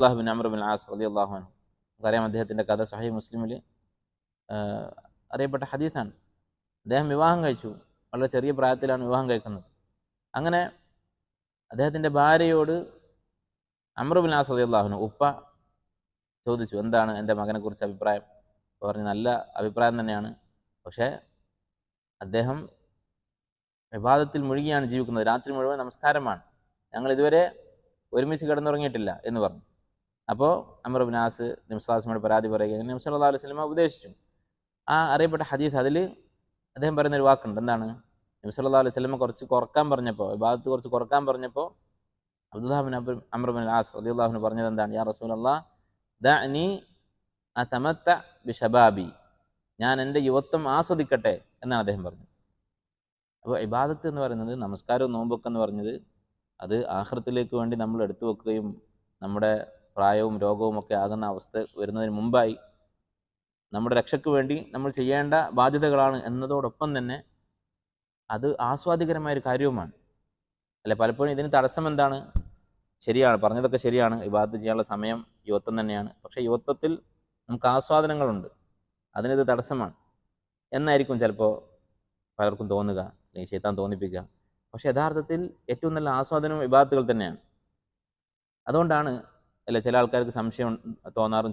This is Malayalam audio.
അള്ളാഹുബിൻ അമർബിൻ ആസ് അലി അള്ളാഹുൻ അറിയാം അദ്ദേഹത്തിന്റെ കഥ സഹി മുസ്ലിമിൽ അറിയപ്പെട്ട ഹദീസാണ്. അദ്ദേഹം വിവാഹം കഴിച്ചു. വളരെ ചെറിയ പ്രായത്തിലാണ് വിവാഹം കഴിക്കുന്നത്. അങ്ങനെ അദ്ദേഹത്തിന്റെ ഭാര്യയോട് അമറുബിൻ ആസ് അലി അള്ളാഹുന് ഉപ്പ ചോദിച്ചു എന്താണ് എന്റെ മകനെക്കുറിച്ച് അഭിപ്രായം? പറഞ്ഞു നല്ല അഭിപ്രായം തന്നെയാണ്. പക്ഷേ അദ്ദേഹം വിവാദത്തിൽ മുഴുകിയാണ് ജീവിക്കുന്നത്. രാത്രി മുഴുവൻ നമസ്കാരമാണ്. ഞങ്ങൾ ഇതുവരെ ഒരുമിച്ച് കിടന്നുറങ്ങിയിട്ടില്ല എന്ന് പറഞ്ഞു. അപ്പോൾ അമർബിനാസ് നിംസ്ലാസ്മയോട് പരാതി പറയുകയും നിംസ് അല്ലാ അലൈഹി സ്വലമ ഉപദേശിച്ചു. ആ അറിയപ്പെട്ട ഹദീസ് അതിൽ അദ്ദേഹം പറയുന്ന ഒരു വാക്കുണ്ട്. എന്താണ്? നിംസ് അല്ലാ അലൈഹി സ്വലമ കുറച്ച് കുറയ്ക്കാൻ പറഞ്ഞപ്പോൾ വിഭാഗത്ത് കുറച്ച് കുറയ്ക്കാൻ പറഞ്ഞപ്പോൾ അബ്ദുല്ലാഹിബിൻ അബ് അമർബിൻ ആസ് അള്ളാഹുവിന് പറഞ്ഞത് എന്താണ്? യാ റസൂൽ അള്ളാ ദഅനി അതമത്ത ബിഷബാബി ഞാൻ എന്റെ യുവത്വം ആസ്വദിക്കട്ടെ എന്നാണ് അദ്ദേഹം പറഞ്ഞത്. അപ്പോൾ ഇബാദത്ത് എന്ന് പറയുന്നത് നമസ്കാരവും നോമ്പൊക്കെ എന്ന് പറഞ്ഞത് അത് ആഹ്റത്തിലേക്ക് വേണ്ടി നമ്മൾ എടുത്തു വെക്കുകയും നമ്മുടെ പ്രായവും രോഗവും ഒക്കെ ആകുന്ന അവസ്ഥ വരുന്നതിന് മുമ്പായി നമ്മുടെ രക്ഷയ്ക്ക് വേണ്ടി നമ്മൾ ചെയ്യേണ്ട ബാധ്യതകളാണ് എന്നതോടൊപ്പം തന്നെ അത് ആസ്വാദികരമായ ഒരു കാര്യവുമാണ്. അല്ലെ പലപ്പോഴും ഇതിന് തടസ്സം എന്താണ്? ശരിയാണ് പറഞ്ഞതൊക്കെ ശരിയാണ്. ഇബാദത്ത് ചെയ്യാനുള്ള സമയം യുവത്വം തന്നെയാണ്. പക്ഷേ യുവത്വത്തിൽ നമുക്ക് ആസ്വാദനങ്ങളുണ്ട്. അതിനിത് തടസ്സമാണ്. എന്നായിരിക്കും ചിലപ്പോൾ പലർക്കും തോന്നുക അല്ലെങ്കിൽ ശൈത്താൻ തോന്നിപ്പിക്കുക. പക്ഷേ യഥാർത്ഥത്തിൽ ഏറ്റവും നല്ല ആസ്വാദനം വിഭാഗത്തുകൾ തന്നെയാണ്. അതുകൊണ്ടാണ് അല്ലെ ചില ആൾക്കാർക്ക് സംശയം തോന്നാറും